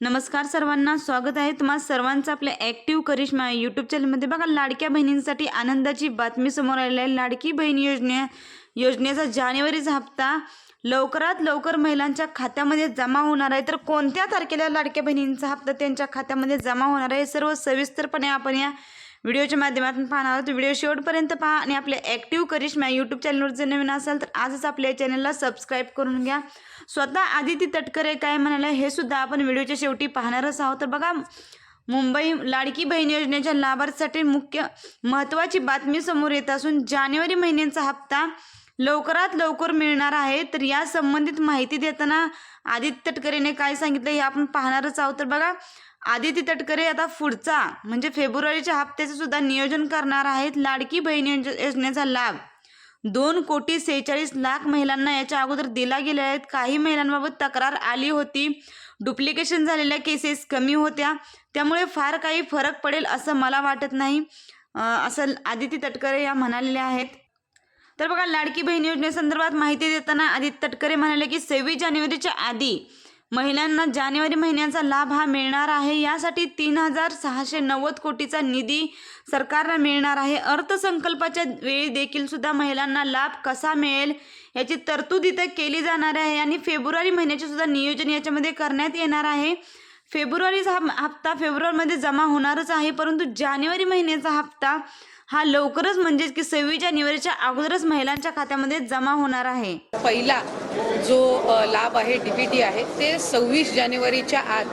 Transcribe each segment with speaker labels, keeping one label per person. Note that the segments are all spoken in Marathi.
Speaker 1: नमस्कार सर्वांना स्वागत आहे तुम्हा सर्वांचं आपल्या ॲक्टिव्ह करिश्मा यूट्यूब चॅनलमध्ये बघा लाडक्या बहिणींसाठी आनंदाची बातमी समोर आलेली आहे. लाडकी बहीण योजने योजनेचा जानेवारीचा हप्ता लवकरात लवकर महिलांच्या खात्यामध्ये जमा होणार आहे. तर कोणत्या तारखेला लाडक्या बहिणींचा हप्ता त्यांच्या खात्यामध्ये जमा होणार आहे? सर्व सविस्तरपणे आपण या व्हिडिओच्या माध्यमातून पाहणार आहोत. व्हिडिओ शेवटपर्यंत पहा आणि आपल्या ॲक्टिव्ह करिश्मा यूट्यूब चॅनलवर जर नवीन असाल तर आजच आपल्या चॅनलला सबस्क्राईब करून घ्या. स्वतः आदिती तटकरे काय म्हणाले हे सुद्धा आपण व्हिडिओच्या शेवटी पाहणारच आहोत. तर बघा मुंबई लाडकी बहीण योजनेच्या लाभार्थीसाठी मुख्य महत्त्वाची बातमी समोर येत असून जानेवारी महिन्याचा हप्ता लवकरात लवकर मिळणार आहे. तर या संबंधित माहिती देताना आदित्य तटकरेने काय सांगितलं हे आपण पाहणारच आहोत. तर बघा आदिती तटकरे आता पुढचा. म्हणजे फेब्रुवारीच्या हप्त्याचं सुद्धा नियोजन करणार आहेत लाडकी बहीण योज- योजनेचा लाभ. दोन कोटी सेहेचाळीस लाख महिलांना याच्या अगोदर दिला गेले आहेत. काही महिलांबाबत तक्रार आली होती. डुप्लिकेशन झालेल्या केसेस कमी होत्या. त्यामुळे फार काही फरक पडेल असं मला वाटत नाही असं आदिती तटकरे या म्हणालेल्या आहेत. तर बघा लाडकी बहीण योजनेसंदर्भात माहिती देताना आदित्य तटकरे म्हणाले की सव्वीस जानेवारीच्या आधी महिलांना जानेवारी महिन्याचा लाभ हा मिळणार आहे. यासाठी तीन हजार सहाशे नव्वद कोटीचा निधी सरकारला मिळणार आहे. अर्थसंकल्पाच्या वेळी देखील सुद्धा महिलांना लाभ कसा मिळेल याची तरतूद इथं केली जाणार आहे आणि फेब्रुवारी महिन्याचे सुद्धा नियोजन याच्यामध्ये करण्यात येणार आहे. फेब्रुवारीचा हप्ता फेब्रुवारीमध्ये जमा होणारच आहे परंतु जानेवारी महिन्याचा हप्ता हा लवकरच म्हणजेच की सव्वीस जानेवारीच्या अगोदरच महिलांच्या खात्यामध्ये जमा होणार आहे.
Speaker 2: पहिला जो लाभ आहे डी पी टी आहे ते सव्वीस जानेवारीच्या आत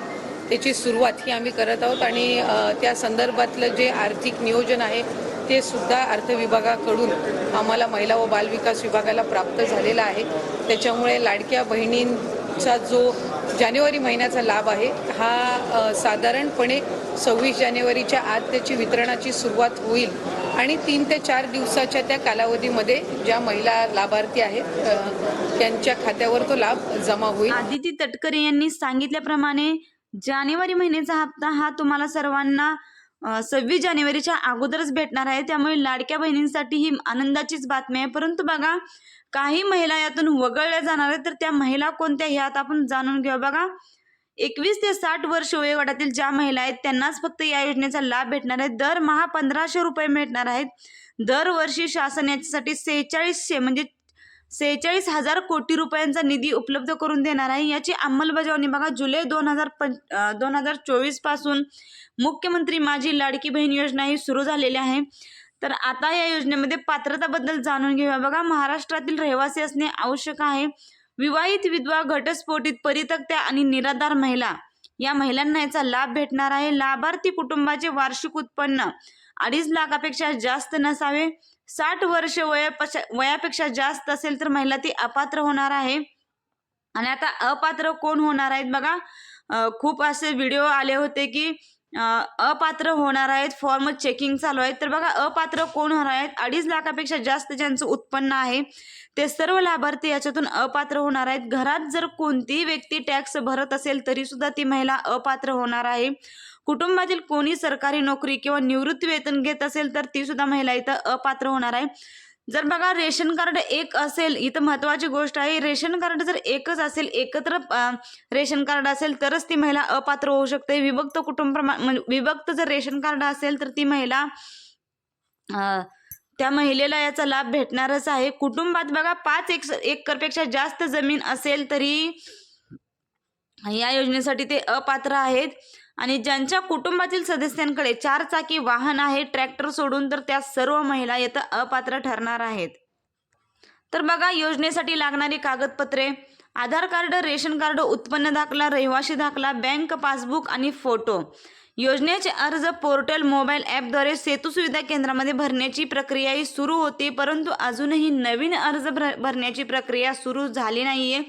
Speaker 2: त्याची सुरुवात ही आम्ही करत आहोत आणि त्या संदर्भातलं जे आर्थिक नियोजन आहे ते सुद्धा अर्थ विभागाकडून आम्हाला महिला व बालविकास विभागाला प्राप्त झालेला आहे. त्याच्यामुळे लाडक्या बहिणींचा जो जानेवारी महिन्याचा लाभ आहे हा साधारणपणे सव्वीस जानेवारीच्या आत त्याची वितरणाची सुरुवात होईल. आणि तीन ते चार दिवसाच्या त्या कालावधीमध्ये ज्या महिला लाभार्थी आहेत त्यांच्या खात्यावर तो लाभ जमा होईल.
Speaker 1: आदिती तटकरे यांनी सांगितल्याप्रमाणे जानेवारी महिन्याचा हप्ता हा तुम्हाला सर्वांना सव्वीस जानेवारीच्या अगोदरच भेटणार आहे. त्यामुळे लाडक्या बहिणींसाठी ही आनंदाचीच बातमी आहे. परंतु बघा काही महिला यातून वगळल्या जाणार आहेत तर त्या महिला कोणत्या ह्यात आपण जाणून घेऊ बघा एकवीस ते साठ वर्ष वयोगटातील ज्या महिला आहेत त्यांनाच फक्त या योजनेचा लाभ भेटणार आहे. दरमहा पंधराशे रुपये मिळणार आहेत. दरवर्षी शासन याच्यासाठी सेहेचाळीसशे म्हणजे सेहेचाळीस हजार कोटी रुपयांचा निधी उपलब्ध करून देणार आहे. याची अंमलबजावणी बघा जुलै दोन हजार पं दोन हजार चोवीसपासून मुख्यमंत्री माझी लाडकी बहीण योजना ही सुरू झालेली आहे. तर आता या योजनेमध्ये पात्रताबद्दल जाणून घेऊया. बघा महाराष्ट्रातील रहिवासी असणे आवश्यक आहे. विवाहित विधवा घटस्फोटित परितक्त्या आणि निराधार महिला. या महिलांना याचा लाभ भेटणार आहे. लाभार्थी कुटुंबाचे वार्षिक उत्पन्न अडीच लाखापेक्षा जास्त नसावे. साठ वर्ष वयापेक्षा वयापेक्षा जास्त असेल तर महिला ती अपात्र होणार आहे. आणि आता अपात्र कोण होणार आहेत बघा. खूप असे व्हिडिओ आले होते की अपात्र होणार आहेत. फॉर्म चेकिंग चालू आहेत. तर बघा अपात्र कोण होणार आहेत? अडीच लाखापेक्षा जास्त ज्यांचं उत्पन्न आहे ते सर्व लाभार्थी याच्यातून अपात्र होणार आहेत. घरात जर कोणतीही व्यक्ती टॅक्स भरत असेल तरी सुद्धा ती महिला अपात्र होणार आहे. कुटुंबातील कोणी सरकारी नोकरी किंवा निवृत्ती वेतन घेत असेल तर ती सुद्धा महिला इथं अपात्र होणार आहे. जर बघा रेशन कार्ड एक असेल इथं महत्वाची गोष्ट आहे रेशन कार्ड जर एकच असेल एकत्र रेशन कार्ड असेल तरच ती महिला अपात्र होऊ शकते. विभक्त कुटुंब म्हणजे विभक्त जर रेशन कार्ड असेल तर ती महिला त्या महिलेला याचा लाभ भेटणारच आहे. कुटुंबात बघा पाच एक एकरपेक्षा जास्त जमीन असेल तरी या योजनेसाठी ते अपात्र आहेत. आणि ज्यांच्या कुटुंबातील सदस्यांकडे चार चाकी वाहन आहे ट्रॅक्टर सोडून तर त्या सर्व महिला येतं अपात्र ठरणार आहेत. तर बघा योजनेसाठी लागणारी कागदपत्रे आधार कार्ड रेशन कार्ड उत्पन्न दाखला रहिवाशी दाखला बँक पासबुक आणि फोटो. योजनेचे अर्ज पोर्टल मोबाईल ॲपद्वारे सेतू सुविधा केंद्रामध्ये भरण्याची प्रक्रियाही सुरू होती परंतु अजूनही नवीन अर्ज भर भरण्याची प्रक्रिया सुरू झाली नाही आहे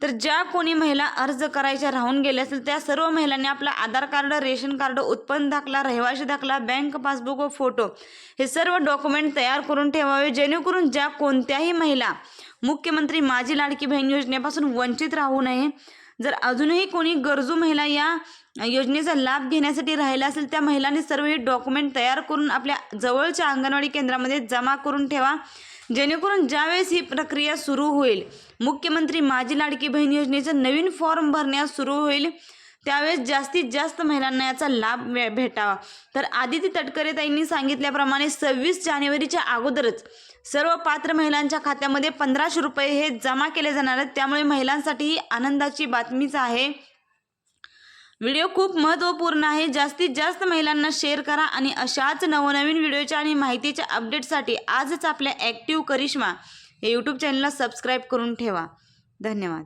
Speaker 1: तर ज्या कोणी महिला अर्ज करायच्या राहून गेल्या असेल त्या सर्व महिलांनी आपला आधार कार्ड रेशन कार्ड उत्पन्न दाखला रहिवाशी दाखला बँक पासबुक व फोटो हे सर्व डॉक्युमेंट तयार करून ठेवावे जेणेकरून ज्या कोणत्याही महिला मुख्यमंत्री माझी लाडकी बहीण योजनेपासून वंचित राहू नये. जर अजूनही कोणी गरजू महिला या योजनेचा लाभ घेण्यासाठी राहिला असेल त्या महिलांनी सर्व हे डॉक्युमेंट तयार करून आपल्या जवळच्या अंगणवाडी केंद्रामध्ये जमा करून ठेवा. जेणेकरून ज्यावेळेस ही प्रक्रिया सुरू होईल मुख्यमंत्री माझी लाडकी बहीण योजनेचं नवीन फॉर्म भरण्यास सुरू होईल त्यावेळेस जास्तीत जास्त महिलांना याचा लाभ भेटावा. तर आदिती तटकरे ताईंनी सांगितल्याप्रमाणे सव्वीस जानेवारीच्या अगोदरच सर्व पात्र महिलांच्या खात्यामध्ये पंधराशे रुपये हे जमा केले जाणार आहेत. त्यामुळे महिलांसाठी ही आनंदाची बातमीच आहे. व्हिडिओ खूप महत्त्वपूर्ण आहे. जास्तीत जास्त महिलांना शेअर करा आणि अशाच नवनवीन व्हिडिओच्या आणि माहितीच्या अपडेटसाठी आजच आपल्या ॲक्टिव्ह करिश्मा हे यूट्यूब चॅनलला सबस्क्राईब करून ठेवा. धन्यवाद.